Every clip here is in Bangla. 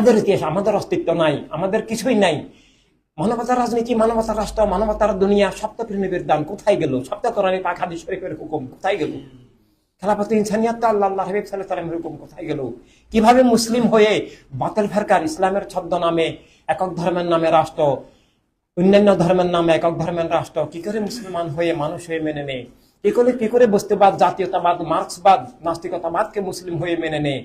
আমাদের ইতিহাস আমাদের অস্তিত্ব নাই, আমাদের কিছুই নাই। মানবতার রাজনীতি, মানবতার রাষ্ট্র, মানবতার দুনিয়া সপ্তপ্রেমীদের দান কোথায় গেল? পাক হাদিস শরীফের হুকুম কোথায় গেল? খেলাফত ইনসানিয়াত, আল্লাহ আল্লাহ হাবিব সাল্লাহ হুকুম কোথায় গেল? কীভাবে মুসলিম হয়ে বাতিল ফেরকার ইসলামের ছদ্ম নামে একক ধর্মের নামে রাষ্ট্র, অন্যান্য ধর্মের নামে একক ধর্মের রাষ্ট্র, কি করে মুসলমান হয়ে মানুষ হয়ে মেনে নেয়? কি করে কি করে বস্তুবাদ, জাতীয়তাবাদ, মার্ক্সবাদ, নাস্তিকতাবাদকে মুসলিম হয়ে মেনে নেয়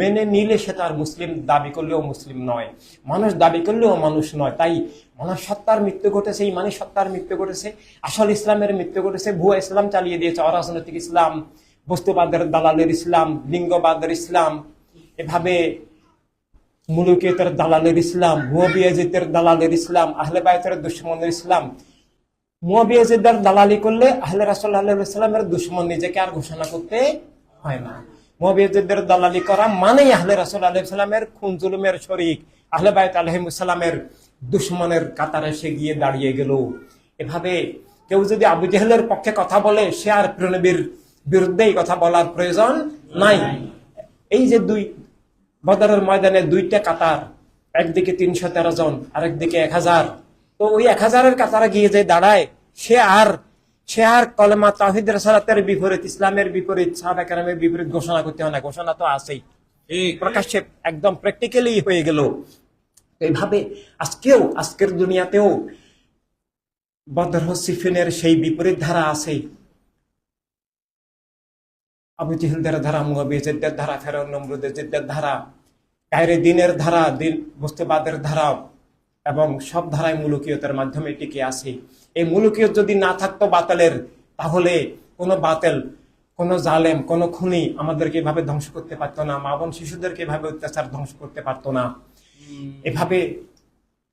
মেনে নিলে সে তার মুসলিম দাবি করলেও মুসলিম নয়। মানুষ দাবি করলেও মানুষ নয়। তাই মানুষ সত্তার মৃত্যু ঘটেছে, ইমানি সত্তার মৃত্যু ঘটেছে, আসল ইসলামের মৃত্যু ঘটেছে, ভুয়া ইসলাম চালিয়ে দিয়েছে, অরাজনৈতিক ইসলাম, বস্তুবাদের দালালের ইসলাম, লিঙ্গবাদের ইসলাম, এভাবে মুলুকিয়তের দালালের ইসলাম মুয়াবিয়াজিতের দালালের ইসলাম, আহলে বায়তের দুশ্মনের ইসলাম মুয়াবিয়াজিদের দালালি করলে আহলে রাসুল্লাহ সাল্লামের দুশ্মন নিজেকে আর ঘোষণা করতে হয় না। মুয়াবিয়াজিদের দালালি করা মানেই আহলে রাসুল আলাইহি সাল্লামের খুন, জুলুমের শরিক, আহলে বায়ত আলহিমুসাল্লামের দুশ্মনের কাতারে সে গিয়ে দাঁড়িয়ে গেল। এভাবে কেউ যদি আবু জেহেলের পক্ষে কথা বলে, সে আর প্রণবীর বিরুদ্ধেই কথা বলার প্রয়োজন নাই। এই যে দুই, বদরের ময়দানে দুইটা কাতার, একদিকে তিনশো তেরো জন, আরেকদিকে এক হাজার তো ওই এক হাজারের কাতারে গিয়ে যে দাঁড়ায় সে আর সে আর কলেমা তাহিদ সালাতের বিপরীত ইসলামের বিপরীত সাহাবাকেরামের বিপরীত ঘোষণা করতে হয় না ঘোষণা তো আছেই। প্রকাশ্যে একদম প্র্যাকটিক্যালি হয়ে গেল। এইভাবে আজকেও আজকের দুনিয়াতেও বদর সিফিনের সেই বিপরীত ধারা আছে আবু জিহিলদের ধারা জেদ্দের ধারা ফেরন নমরুদের জেদ্দের ধারা কায়রে দিনের ধারা দিন বস্তুবাদের ধারা এবং সব ধারায় মুলুকিয়তের মাধ্যমে টিকে আছে। এই মুলুকিয়ত যদি না থাকতো বাতালের, তাহলে কোনো বাতেল, কোনো জালেম, কোনো খুনি আমাদেরকে এভাবে ধ্বংস করতে পারতো না। মা বোন শিশুদেরকে এভাবে অত্যাচার ধ্বংস করতে পারতো না। এভাবে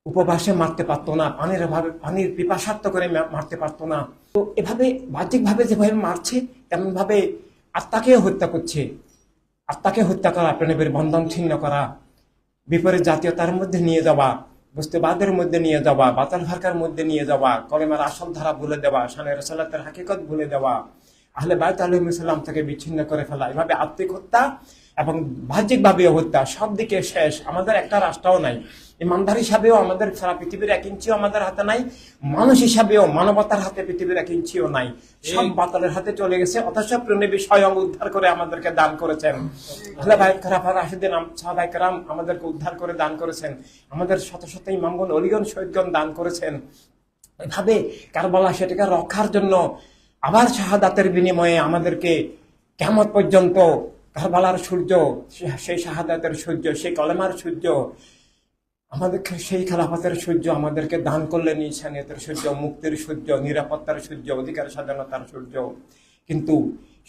উপবাসে মারতে পারতো না, পানির অভাবে, পানির পিপাসার্থ করে মারতে পারতো না। তো এভাবে বাহ্যিকভাবে যেভাবে মারছে তেমন ভাবে আত্মাকেও হত্যা করছে। আত্মাকে হত্যা করা প্রেমের বন্ধন ছিন্ন করা, বিপরীত জাতীয়তার মধ্যে নিয়ে যাওয়া বস্তুবাদের মধ্যে নিয়ে যাওয়া বাতাল ভারকার মধ্যে নিয়ে যাওয়া, কলেমার আসল ধারা ভুলে দেওয়া সানের রসালাতের হাকিকত ভুলে দেওয়া আহলে বায়ত আলহিমসাল্লাম থেকে বিচ্ছিন্ন করে ফেলা এভাবে আত্মিক হত্যা এবং বাহ্যিকভাবে হত্যা সব দিকে শেষ। আমাদের একটা রাষ্ট্রও নাই। ইমানদার হিসাবেও আমাদের সারা পৃথিবীর এক ইঞ্চিও আমাদের হাতে নাই। মানুষ হিসাবেও মানবতার হাতে পৃথিবীর এক ইঞ্চিও নাই। সব বাতালের হাতে চলে গেছে অথচ প্রণবী স্বয়ং উদ্ধার করে আমাদেরকে দান করেছেন। আহলে ভাই খারাপ রাশিদিন সাহাবাই কারাম আমাদেরকে উদ্ধার করে দান করেছেন। আমাদের শত শত ইমামগণ অলিগন শহীদগণ দান করেছেন। এভাবে কারবালা সেটাকে রক্ষার জন্য আবার শাহাদাতের বিনিময়ে আমাদেরকে কেমন পর্যন্ত কারবালার সূর্য সেই শাহাদাতের সূর্য সেই কলেমার সূর্য, আমাদেরকে সেই খেলাফতের সূর্য আমাদেরকে দান করলেন ঈশানিয়তের সূর্য, মুক্তির সূর্য, নিরাপত্তার সূর্য, অধিকার স্বাধীনতার সূর্য। কিন্তু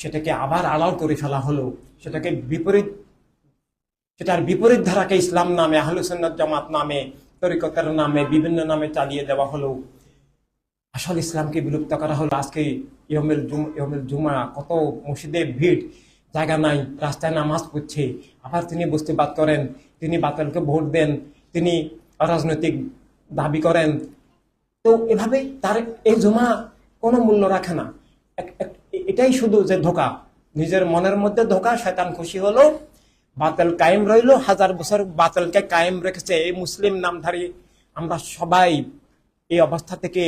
সেটাকে আবার আড়াল করে ফেলা হলো। সেটাকে বিপরীত, সেটার বিপরীত ধারাকে ইসলাম নামে, আহলুসন্নত জামাত নামে, তরিকতের নামে, বিভিন্ন নামে চালিয়ে দেওয়া হলো। আসল ইসলামকে বিলুপ্ত করা হলো আজকে ইয়মেল জুম ইয়মেল জুমা। কত মসজিদে ভিড়, জায়গা নাই, রাস্তায় নামাজ পড়ছে। আবার তিনি বস্তুবাদ করেন, তিনি বাতিলকে ভোট দেন, তিনি রাজনৈতিক দাবি করেন। তো এভাবে তার এই জমা কোনো মূল্য রাখে না। এটাই শুধু যে ধোকা। নিজের মনের মধ্যে ধোকা, শয়তান খুশি হলো, বাতাল কায়েম রইল, হাজার বছর বাতালকে কায়েম রেখেছে। এই মুসলিম নামধারী, আমরা সবাই এই অবস্থা থেকে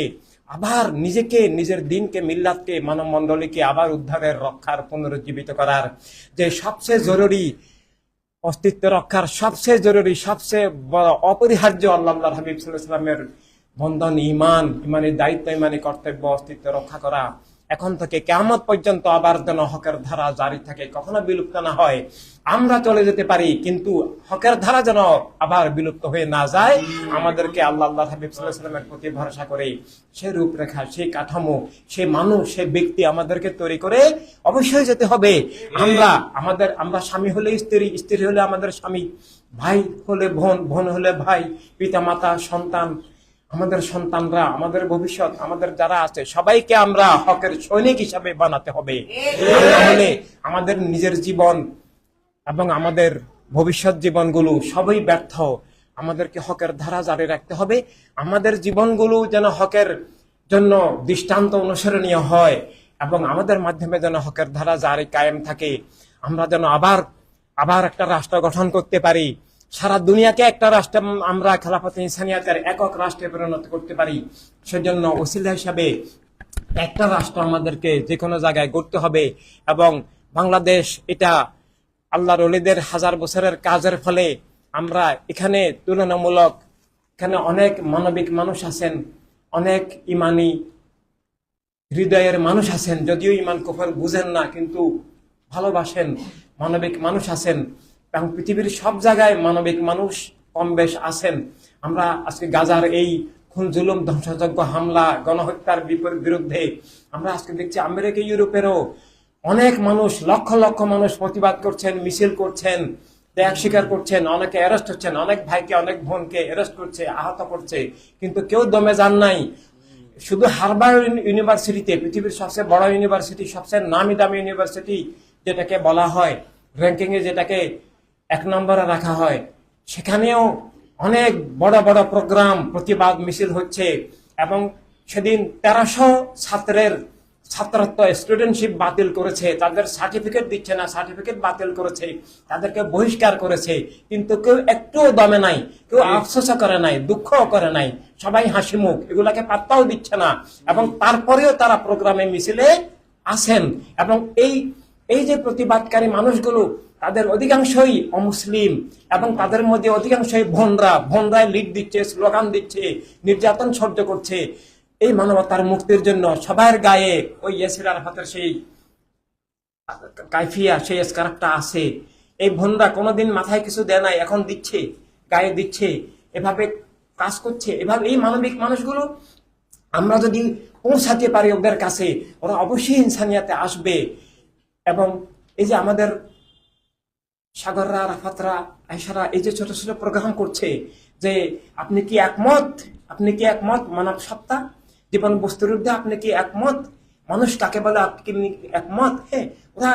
আবার নিজেকে, নিজের দিনকে, মিল্লাতকে মানব মণ্ডলীকে আবার উদ্ধারের রক্ষার, পুনরুজ্জীবিত করার যে সবচেয়ে জরুরি অস্তিত্ব রক্ষার সবচেয়ে জরুরি, সবচেয়ে বড় অপরিহার্য আল্লাহ হাবিব সাল্লামের বন্ধন ইমান ইমানের দায়িত্ব ইমানের কর্তব্য, অস্তিত্ব রক্ষা করা এখন থেকে কেমন পর্যন্ত আবার যেন হকের ধারা জারি থাকে, কখনো বিলুপ্ত না হয়। আমরা চলে যেতে পারি, কিন্তু হকের ধারা যেন আবার বিলুপ্ত হয়ে না যায়, আমাদেরকে আল্লাহ আল্লাহ হাবিব প্রতি ভরসা করে সে রূপরেখা সেই কাঠামো, সে মানুষ, সে ব্যক্তি আমাদেরকে তৈরি করে অবশ্যই যেতে হবে। আমরা, আমাদের, আমরা স্বামী হলে স্ত্রী স্ত্রী হলে আমাদের স্বামী, ভাই হলে বোন বোন হলে ভাই পিতা মাতা সন্তান আমাদের সন্তানরা, আমাদের ভবিষ্যৎ, আমাদের যারা আছে, সবাইকে আমরা হকের সৈনিক হিসাবে বানাতে হবে। তাহলে আমাদের নিজের জীবন এবং আমাদের ভবিষ্যৎ জীবনগুলো সবই ব্যর্থ। আমাদেরকে হকের ধারা জারি রাখতে হবে। আমাদের জীবনগুলো যেন হকের জন্য দৃষ্টান্ত অনুসরণীয় হয় এবং আমাদের মাধ্যমে যেন হকের ধারা জারি কায়েম থাকে। আমরা যেন আবার আবার একটা রাষ্ট্র গঠন করতে পারি। সারা দুনিয়াকে একটা রাষ্ট্রে আমরা খেলাফত ইনসানিয়াতের একক রাষ্ট্রে পরিণত করতে পারি, সেজন্য ওসিলা হিসাবে একটা রাষ্ট্র আমাদেরকে যে কোনো জায়গায় গড়তে হবে এবং বাংলাদেশ এটা আল্লাহর অলিদের হাজার বছরের কাজের ফলে আমরা এখানে তুলনামূলক এখানে অনেক মানবিক মানুষ আছেন, অনেক ইমানি হৃদয়ের মানুষ আছেন, যদিও ইমান কুফর বুঝেন না, কিন্তু ভালোবাসেন, মানবিক মানুষ আছেন। এবং পৃথিবীর সব জায়গায় মানবিক মানুষ কম বেশ আছেন। আমরা আজকে গাজার এই খুন, জুলুম, ধ্বংসযজ্ঞ, হামলা, গণহত্যার বিপরীত বিরুদ্ধে আমরা আজকে দেখছি আমেরিকা, ইউরোপেরও অনেক মানুষ, লক্ষ লক্ষ মানুষ প্রতিবাদ করছেন, মিছিল করছেন, ত্যাগ স্বীকার করছেন, অনেকে অ্যারেস্ট হচ্ছেন, অনেক ভাইকে, অনেক বোনকে অ্যারেস্ট করছে, আহত করছে, কিন্তু কেউ দমে যান নাই। শুধু হারবার ইউনিভার্সিটিতে, পৃথিবীর সবচেয়ে বড় ইউনিভার্সিটি, সবচেয়ে নামি দামি ইউনিভার্সিটি যেটাকে বলা হয় র্যাঙ্কিংয়ে যেটাকে এক নম্বরে রাখা হয়। সেখানেও অনেক বড় বড় প্রোগ্রাম, প্রতিবাদ মিছিল হচ্ছে এবং সেদিন তেরোশো ছাত্রের ছাত্রত্ব স্টুডেন্টশিপ বাতিল করেছে। তাদের সার্টিফিকেট দিচ্ছে না সার্টিফিকেট বাতিল করেছে। তাদেরকে বহিষ্কার করেছে। কিন্তু কেউ একটুও দমে নাই, কেউ আফসোস করে নাই দুঃখ করে নাই। সবাই হাসি মুখ, এগুলাকে পাত্তাও দিচ্ছে না। এবং তারপরেও তারা প্রোগ্রামে মিছিলে আসেন। এবং এই এই যে প্রতিবাদকারী মানুষগুলো, তাদের অধিকাংশই অমুসলিম এবং তাদের মধ্যে অধিকাংশই ভনরা। ভনরায় লিড দিচ্ছে, স্লোগান দিচ্ছে, নির্যাতন সহ্য করছে। এই মানবতার মুক্তির জন্য সবার গায়ে ওই ইয়াসির আরাফাতের সেই কাইফিয়া, সেই স্কার্ফটা আছে। এই ভনরা কোনোদিন মাথায় কিছু দেয় নাই, এখন দিচ্ছে, গায়ে দিচ্ছে, এভাবে কাজ করছে। এভাবে এই মানবিক মানুষগুলো, আমরা যদি পৌঁছাতে পারি ওদের কাছে, ওরা অবশ্যই ইনসানিয়াতে আসবে। এবং এই যে আমাদের সাগররা রাফাতরা আয়সারা এই যে ছোট ছোট প্রোগ্রাম করছে যে আপনি কি একমত? আপনি কি একমত মানব সত্তা? জীবন বস্তুর বিরুদ্ধে আপনি কি একমত? মানুষ কাকে বলে আপনি একমত? হ্যাঁ ওরা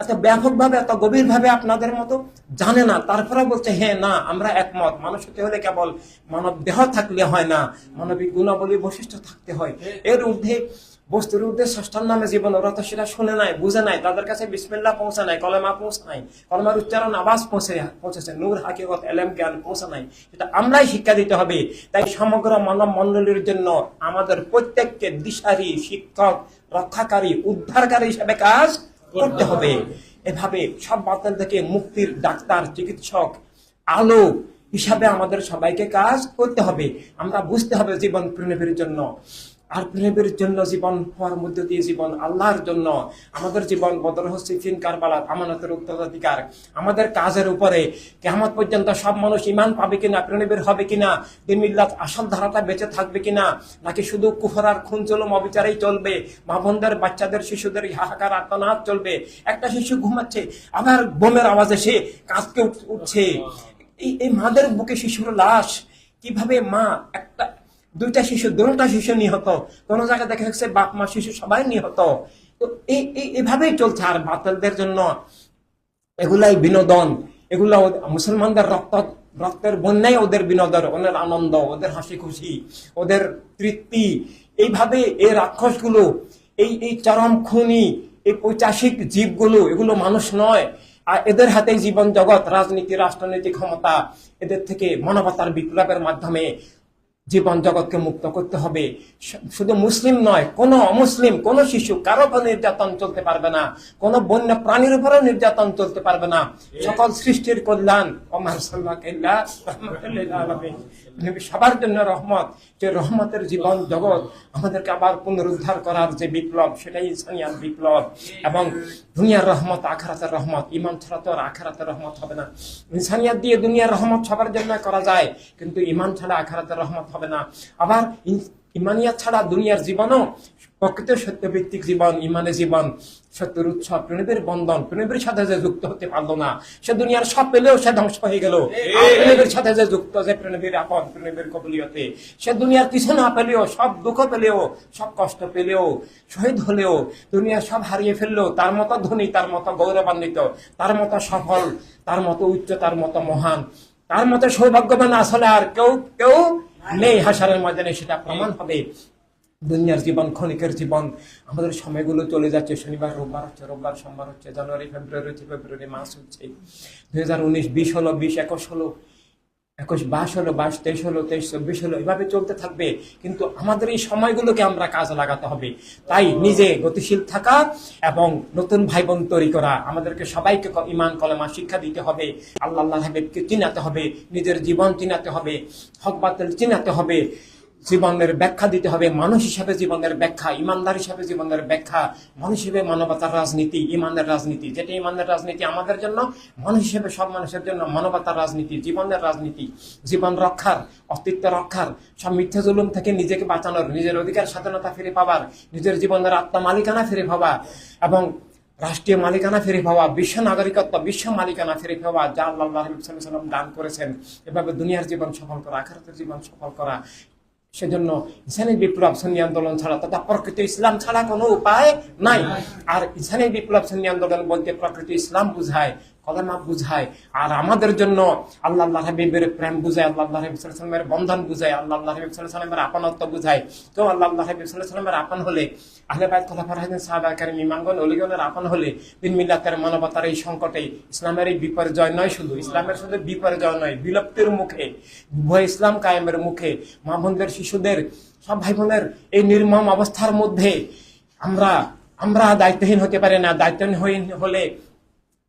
এত ব্যাপকভাবে এত গভীরভাবে আপনাদের মতো জানে না। তারপরে বলছে হ্যাঁ না আমরা একমত। মানুষ হতে হলে কেবল মানব দেহ থাকলে হয় না। মানবিক গুণাবলী বৈশিষ্ট্য থাকতে হয়। এর ঊর্ধ্বে বস্তুর ঊর্ধ্বে ষষ্ঠার নামে জীবন ওরা তো সেটা শুনে নাই, বুঝে নাই, তাদের কাছে বিসমিল্লা পৌঁছে নাই, কলেমা পৌঁছে নাই, কলমার উচ্চারণ আবাস পৌঁছে পৌঁছেছে, নূর হাকিগত এলেম, জ্ঞান পৌঁছে নাই। সেটা আমরাই শিক্ষা দিতে হবে। তাই সমগ্র মানব মণ্ডলীর জন্য আমাদের প্রত্যেককে দিশারি, শিক্ষক, রক্ষাকারী, উদ্ধারকারী হিসেবে কাজ করতে হবে। এভাবে সব বাতিল থেকে মুক্তির ডাক্তার, চিকিৎসক আলো হিসাবে আমাদের সবাইকে কাজ করতে হবে। আমরা বুঝতে হবে জীবন প্রেমের জন্য। আর প্রেমের জন্য জীবন হওয়ার মধ্যে দিয়ে জীবন আল্লাহর জন্য। আমাদের জীবন বদল হচ্ছে ফিন কারবালাত আমানতের উত্তরাধিকার। আমাদের কাজের উপরে কেমন পর্যন্ত সব মানুষ ইমান পাবে কিনা প্রেমের হবে কিনা, দিন মিল্লাত আসল ধারাটা বেঁচে থাকবে কিনা, নাকি শুধু কুহরার খুন চলম অবিচারেই চলবে, মা বোনদের, বাচ্চাদের, শিশুদের হাহাকার আত্মনাদ চলবে। একটা শিশু ঘুমাচ্ছে, আবার বোমের আওয়াজে সে উঠ- উঠছে। এই মাদের বুকে শিশুর লাশ, কীভাবে মা একটা দুইটা শিশু, দুটা শিশু নিহত। কোন জায়গায় দেখা যাচ্ছে বাপ, মা, শিশু সবাই নিহত। তো এই এভাবেই চলছে। আর বাতিলদের জন্য এগুলাই বিনোদন। এগুলো মুসলমানদের রক্ত, রক্তের বন্যাই ওদের বিনোদন। ওদের আনন্দ, ওদের হাসি খুশি ওদের তৃপ্তি। এইভাবে এই রাক্ষসগুলো, এই এই চরম খুনি, এই পৈচাসিক জীবগুলো, এগুলো মানুষ নয়। আর এদের হাতে জীবন জগৎ, রাজনীতি, রাষ্ট্রনীতি ক্ষমতা, এদের থেকে মানবতার বিপ্লবের মাধ্যমে জীবন জগৎকে মুক্ত করতে হবে। শুধু মুসলিম নয়, কোন অমুসলিম, কোন শিশু কারও উপর নির্যাতন চলতে পারবে না। কোন বন্য প্রাণীর উপরও নির্যাতন চলতে পারবে না। সকল সৃষ্টির কল্যাণ সবার জন্য রহমত, যে রহমতের জীবন জগৎ আমাদেরকে আবার পুনরুদ্ধার করার যে বিপ্লব, সেটাই ইনসানিয়ার বিপ্লব। এবং দুনিয়ার রহমত, আখারাতের রহমত ইমান ছাড়া তো আর আখারাতের রহমত হবে না। ইনসানিয়াত দিয়ে দুনিয়ার রহমত সবার জন্য করা যায়, কিন্তু ইমান ছাড়া আখারাতের রহমত হবে না। আবার ইমানিয়াত ছাড়া দুনিয়ার জীবনও প্রকৃত সত্যভিত্তিক জীবন ইমানের জীবন সত্যের উৎসব প্রণবের বন্ধন প্রণবের সাথে যে যুক্ত হতে পারল না সে দুনিয়ার সব পেলেও সে ধ্বংস হয়ে গেল। প্রণবের সাথে যে যুক্ত যে প্রণবের আপন প্রণবের কবলিয়তে সে দুনিয়ার কিছু না পেলেও সব দুঃখ পেলেও সব কষ্ট পেলেও শহীদ হলেও দুনিয়া সব হারিয়ে ফেললেও তার মতো ধনী তার মতো গৌরবান্বিত তার মতো সফল তার মতো উচ্চ তার মতো মহান তার মতো সৌভাগ্যবান আসলে আর কেউ কেউ নেই হাসারের ময়দানে সেটা প্রমাণ হবে। দুনিয়ার জীবন, ক্ষণিকের জীবন, আমাদের সময়গুলো চলে যাচ্ছে। শনিবার, রোববার হচ্ছে, রোববার, সোমবার হচ্ছে, জানুয়ারি, ফেব্রুয়ারি হচ্ছে, ফেব্রুয়ারি মাস হচ্ছে। দুই হাজার উনিশ, বিশ হলো, বিশ একুশ হলো একুশ বাস হলো বাস তেইশ হলো, তেইশ, চব্বিশ হলো, এভাবে চলতে থাকবে। কিন্তু আমাদের এই সময়গুলোকে আমরা কাজে লাগাতে হবে। তাই নিজে গতিশীল থাকা এবং নতুন ভাই বোন তৈরি করা। আমাদেরকে সবাইকে ইমান, কলেমা, শিক্ষা দিতে হবে। আল্লাহ হাবিবকে চিনাতে হবে। নিজের জীবন চিনাতে হবে। হক চিনাতে হবে। জীবনের ব্যাখ্যা দিতে হবে, মানুষ হিসাবে জীবনের ব্যাখ্যা, ইমানদার হিসাবে জীবনের ব্যাখ্যা, মানুষ হিসেবে মানবতার রাজনীতি, ইমানের রাজনীতি। যেটা ইমানের রাজনীতি আমাদের জন্য, মানুষ হিসেবে সব মানুষের জন্য মানবতার রাজনীতি, জীবনের রাজনীতি, জীবন রক্ষার, অস্তিত্ব রক্ষার, সব মিথ্যা জুলুম থেকে নিজেকে বাঁচানোর, নিজের অধিকার স্বাধীনতা ফিরে পাবার, নিজের জীবনের আত্মা মালিকানা ফিরে পাওয়া এবং রাষ্ট্রীয় মালিকানা ফিরে পাওয়া, বিশ্ব নাগরিকত্ব, বিশ্ব মালিকানা ফিরে পাওয়া, যা আল্লাহ দান করেছেন। এভাবে দুনিয়ার জীবন সফল করা, আখারাতের জীবন সফল করা সেজন্য ইসানের বিপ্লব সন্নি আন্দোলন ছাড়া তথা প্রকৃত ইসলাম ছাড়া কোনো উপায় নাই। আর ইসানের বিপ্লব সন্নি আন্দোলন বলতে প্রকৃত ইসলাম বুঝায়। কলেমা বুঝায়। আর আমাদের জন্য আল্লাহ আল্লাহ হাবিবের প্রেম বুঝায়, আল্লাহ আল্লাহ হাবিব সাল্লামের বন্ধন বুঝায়, আল্লাহ আল্লাহ হাবিব সাল্লামের আপনত্ব বুঝায়। তো আল্লাহ আল্লাহ হাবিব সাল্লামের আপন হলে, আহলে বাইত খলাফার হাদিন সাহাবা কারিম ইমামগণ আপন হলে দিন মিল্লাতের মানবতার এই সংকটে ইসলামের এই বিপর্যয় নয় শুধু, ইসলামের শুধু বিপর্যয় নয়, বিলুপ্তির মুখে ভয় ইসলাম কায়েমের মুখে, মা বোনদের, শিশুদের, সব ভাই বোনের এই নির্মম অবস্থার মধ্যে আমরা আমরা দায়িত্বহীন হতে পারি না। দায়িত্বহীন হলে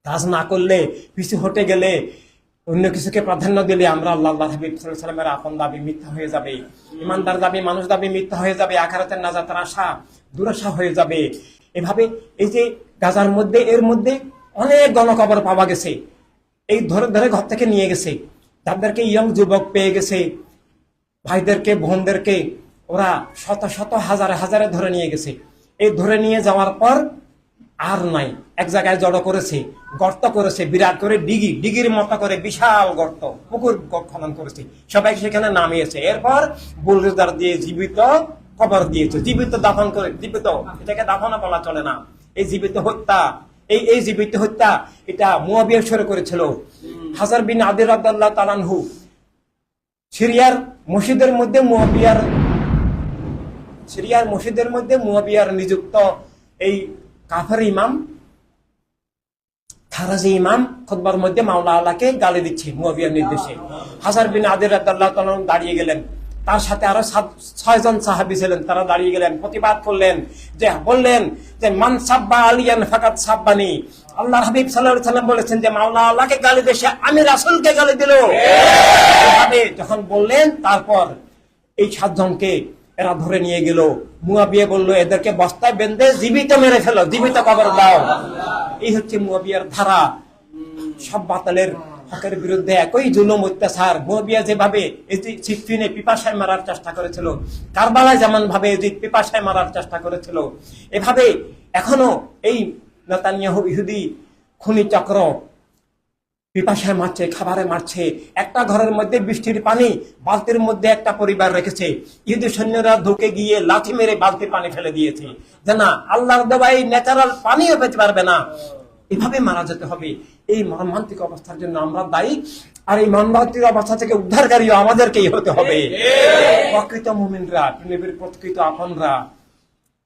কাজ না করলে, পিছু হটে গেলে, অন্য কিছুকে প্রাধান্য দিলে আমরা আল্লাহ আল্লাহ হাবিব সাল্লামের আপন দাবি মিথ্যা হয়ে যাবে। ইমানদার দাবি, মানুষ দাবি মিথ্যা হয়ে যাবে, আখারাতের নাজাতের আশা, দুরাশা হয়ে যাবে। এভাবে এই যে গাজার মধ্যে, এর মধ্যে অনেক গণকবর পাওয়া গেছে। এই ধরে ধরে ঘর থেকে নিয়ে গেছে। যাদেরকে ইয়ং যুবক পেয়ে গেছে। ভাইদেরকে, বোনদেরকে ওরা শত শত, হাজারে হাজারে ধরে নিয়ে গেছে। এই ধরে নিয়ে যাওয়ার পর আর নাই। এক জায়গায় জড়ো করেছে, গর্ত করেছে, বিরাট করে ডিগি, ডিগির মতো করে বিশাল গর্ত, পুকুর খনন করেছে। সবাই সেখানে নামিয়েছে। এরপর বুলডোজার দিয়ে জীবিত কবর দিয়েছে। জীবিত দাফন করে, জীবিত, এটাকে দাফনা বলা চলে না। এই জীবিত হত্যা, এই এই জীবিত হত্যা, এটা মুয়াবিয়া শুরু করেছিল। হাজার বিন আদির আব্দাল্লাহ তালানহু সিরিয়ার মসজিদের মধ্যে মুয়াবিয়ার, সিরিয়ার মসজিদের মধ্যে মুয়াবিয়ার নিযুক্ত এই কাফের ইমাম খারাজি ইমাম খুতবার মধ্যে মাওলা আল্লাহকে গালি দিচ্ছে মুয়াবিয়ার নির্দেশে। হাসার বিন আদির তাআলা দাঁড়িয়ে গেলেন। তার সাথে আরও ছয়জন সাহাবী ছিলেন, তারা দাঁড়িয়ে গেলেন, প্রতিবাদ করলেন যে, বললেন যে, মান সাব্বা আলিয়ান ফাকাত সাব্বানি। আল্লাহ হাবিব আলাইহি সাল্লাম বলেছেন যে, মাওলা আল্লাহকে গালি দেশে আমি রাসূলকে গালি দিল। যখন বললেন, তারপর এই সাতজনকে এরা ধরে নিয়ে গেল। মুয়াবিয়া বলল এদেরকে বস্তায় বেঁধে জীবিত মেরে ফেলো, জীবিত কবর দাও। এই হচ্ছে মুয়াবিয়ার ধারা। সব বাতালের হকের বিরুদ্ধে একই জুলুম, অত্যাচার। মুয়াবিয়া যেভাবে সিফিনে পিপাসায় মারার চেষ্টা করেছিল, কারবালায় যেমন ভাবে এজিদ পিপাসায় মারার চেষ্টা করেছিল, এভাবে এখনও এই নেতানিয়াহু ইহুদি খুনি চক্র পিপাসায় মারছে, খাবারে মারছে, একটা ঘরের মধ্যে বৃষ্টির পানি, বালতির মধ্যে একটা পরিবার রেখেছে। ইহুদি সৈন্যরা ঢুকে গিয়ে লাথি মেরে বালতি পানি ফেলে দিয়েছে। যে না, আল্লাহর দেওয়া ন্যাচারাল পানিও পেতে পারবে না। এভাবে মারা যেতে হবে। এই মর্মান্তিক অবস্থার জন্য আমরা দায়ী। আর এই মর্মান্তিক অবস্থা থেকে উদ্ধারকারীও আমাদেরকেই হতে হবে। প্রকৃত মুমিনরা প্রকৃত আপনরা।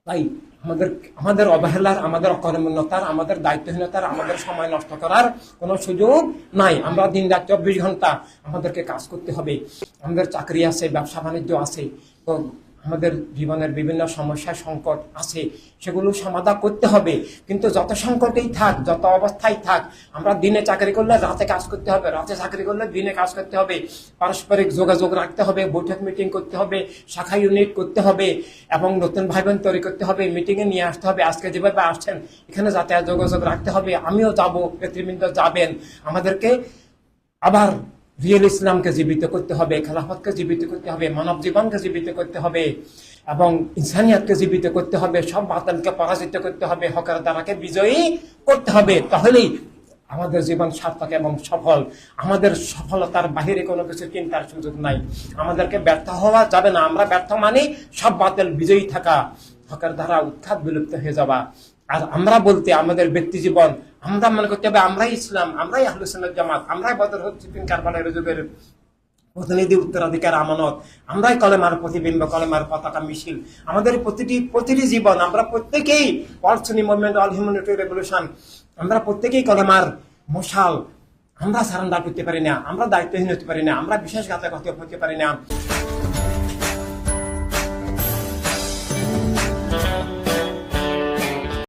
তাই আমাদের আমাদের অবহেলার, আমাদের অকর্মণ্যতার, আমাদের দায়িত্বহীনতার, আমাদের সময় নষ্ট করার কোনো সুযোগ নাই। আমরা দিন রাত চব্বিশ ঘণ্টা আমাদেরকে কাজ করতে হবে। আমাদের চাকরি আছে, ব্যবসা বাণিজ্য আছে। আমাদের জীবনের বিভিন্ন সমস্যা, সংকট আছে, সেগুলো সমাধান করতে হবে। কিন্তু যত সংকটেই থাক, যত অবস্থায় থাক, আমরা দিনে চাকরি করলে রাতে কাজ করতে হবে, রাতে চাকরি করলে দিনে কাজ করতে হবে। পারস্পরিক যোগাযোগ রাখতে হবে, বৈঠক মিটিং করতে হবে, শাখা ইউনিট করতে হবে, এবং নতুন ভাই বোন তৈরি করতে হবে মিটিংয়ে নিয়ে আসতে হবে। আজকে যেভাবে আসছেন, এখানে যাতায়াত যোগাযোগ রাখতে হবে। আমিও যাব, নেতৃবৃন্দ যাবেন। আমাদেরকে আবার রিয়েল ইসলামকে জীবিত করতে হবে, খেলাফতকে জীবিত করতে হবে মানব জীবনকে জীবিত করতে হবে এবং ইনসানিয়াতকে জীবিত করতে হবে, সব বাতালকে পরাজিত করতে হবে, হকের দ্বারাকে বিজয়ী করতে হবে। তাহলেই আমাদের জীবন সার্থক এবং সফল। আমাদের সফলতার বাহিরে কোনো কিছু চিন্তার সুযোগ নাই। আমাদেরকে ব্যর্থ হওয়া যাবে না। আমরা ব্যর্থ মানে সব বাতিল, বিজয়ী থাকা। হকের দ্বারা উৎখাত, বিলুপ্ত হয়ে যাওয়া। আর আমরা বলতে আমাদের ব্যক্তি জীবন, আমরা মনে করতে হবে আমরাই ইসলাম, আমরাই আহলুসুন্নাত জামাত আমরাই বদর হচ্ছে কারবালের যুগের প্রতিনিধি, উত্তরাধিকার, আমানত। আমরাই কলেমার প্রতিবিম্ব, কলেমার পতাকা মিছিল। আমাদের প্রতিটি প্রতিটি জীবন, আমরা প্রত্যেকেই অর্থনী মুভমেন্ট অল হিউম্যানিটি রেভলিউশন আমরা প্রত্যেকেই কলেমার মশাল। আমরা সারেন্ডার করতে পারি না, আমরা দায়িত্বহীন হতে পারি না, আমরা বিশ্বাসঘাতক হতে পারি না।